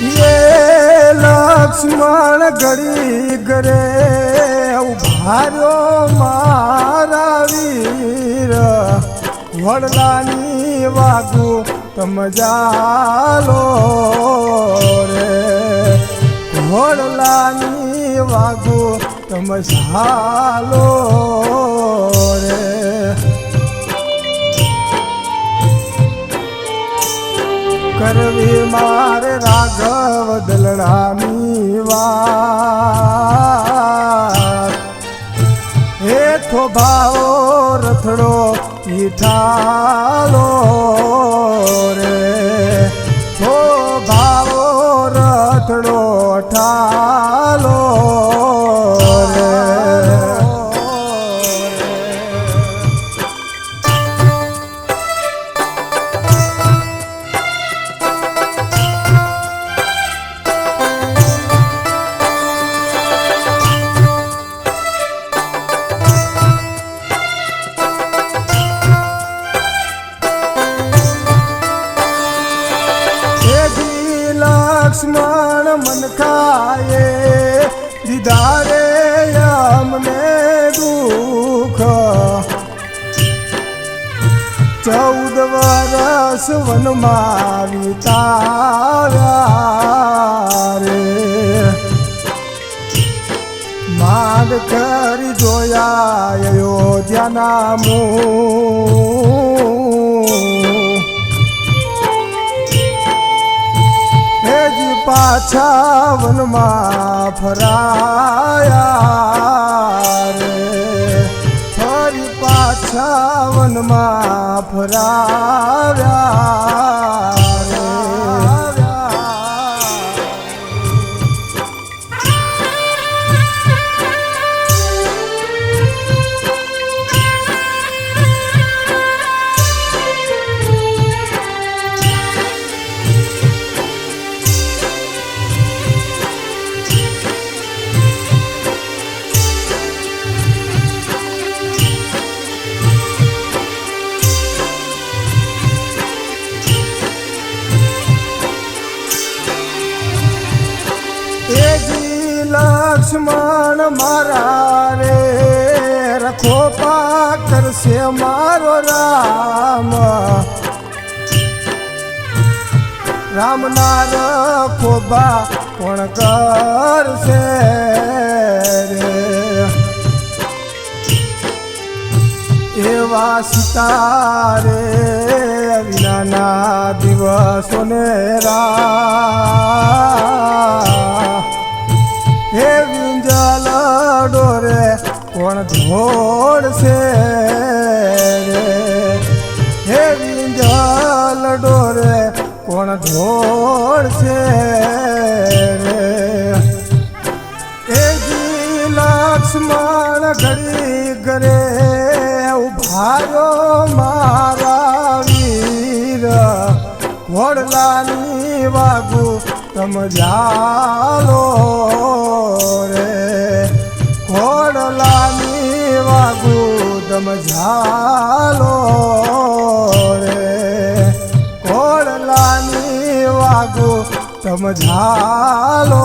એ લક્ષ્મણ ઘડી ઘરે ઉભાર્યો મારા વીર. વડલાની વાગુ તમ જાલો રે. વડલાની વાગુ તમ કરવી મારે રાઘવ દલડાની વાત. હે થોભાઓ રથડો ઈઠાલો રે. થોભાઓ રથડો ઠાલો લક્ષ્મણ મન ખાયે દીદારે અમને દુઃખ. ચૌદ વરસ વનમાં વિતાવ્યા રે. કરી જોયા અયોધ્યાના મું. પાછા વનમાં ફરાયા રે. ફરી પાછા વનમાં ફરાવ્યા લક્ષ્મણ મારા રે. રખો પા કરશે મારો રામ. રામ ના રખો બા કોણ કરશે રે. એવા સિતારે વિનાના દિવસોને રા. કોણ ધોડશે હે વિંજાલ ડોરે, કોણ ધોડશે એ લક્ષ્મણ ઘડી ઘરે ઉભારો મારા વીર. ઘોડલાની વાગુ તમ જાલો તમ જાલો રે. ઘોડલાની વાગો તમ ઝાલો